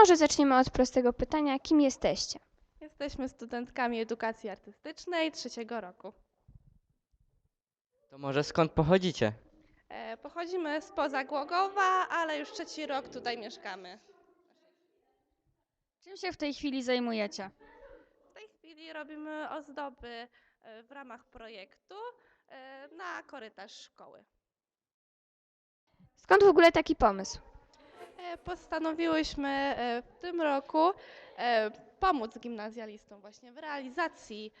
może zaczniemy od prostego pytania. Kim jesteście? Jesteśmy studentkami edukacji artystycznej trzeciego roku. To może skąd pochodzicie? E, Pochodzimy spoza Głogowa, ale już trzeci rok tutaj mieszkamy. Czym się w tej chwili zajmujecie? W tej chwili robimy ozdoby e, w ramach projektu e, na korytarz szkoły. Skąd w ogóle taki pomysł? E, Postanowiłyśmy e, w tym roku e, pomóc gimnazjalistom właśnie w realizacji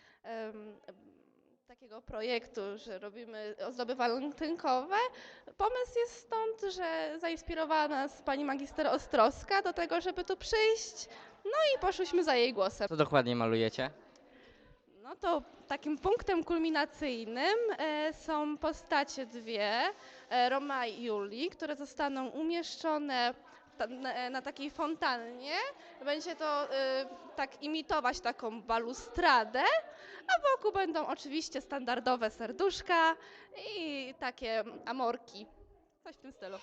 takiego projektu, że robimy ozdoby walentynkowe. Pomysł jest stąd, że zainspirowała nas pani magister Ostrowska do tego, żeby tu przyjść, no i poszłyśmy za jej głosem. Co dokładnie malujecie? No to takim punktem kulminacyjnym e, są postacie dwie, e, Roma i Julii, które zostaną umieszczone ta, na, takiej fontannie. Będzie to e, tak imitować taką balustradę, a wokół będą oczywiście standardowe serduszka i takie amorki. Coś w tym stylu.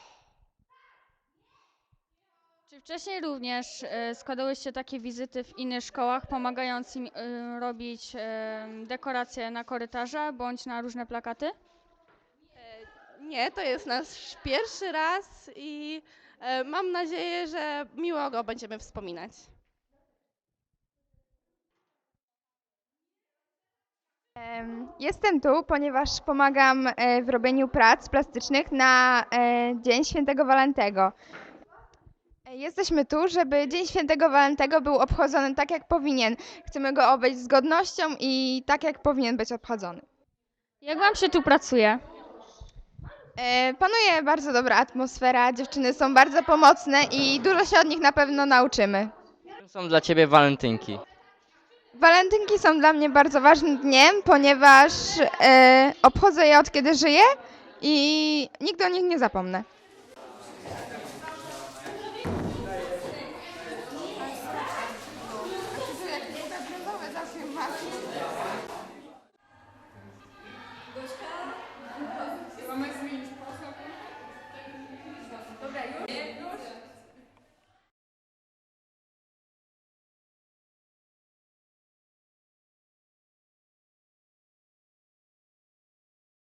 Czy wcześniej również e, składałyście takie wizyty w innych szkołach, pomagając im e, robić e, dekoracje na korytarze bądź na różne plakaty? Nie, to jest nasz pierwszy raz i mam nadzieję, że miło go będziemy wspominać. Em, Jestem tu, ponieważ pomagam w robieniu prac plastycznych na Dzień Świętego Walentego. Jesteśmy tu, żeby Dzień Świętego Walentego był obchodzony tak, jak powinien. Chcemy go obejść z godnością i tak, jak powinien być obchodzony. Jak wam się tu pracuje? E, Panuje bardzo dobra atmosfera, dziewczyny są bardzo pomocne i dużo się od nich na pewno nauczymy. Czym są dla ciebie walentynki? Walentynki są dla mnie bardzo ważnym dniem, ponieważ e, obchodzę je od kiedy żyję i nigdy o nich nie zapomnę.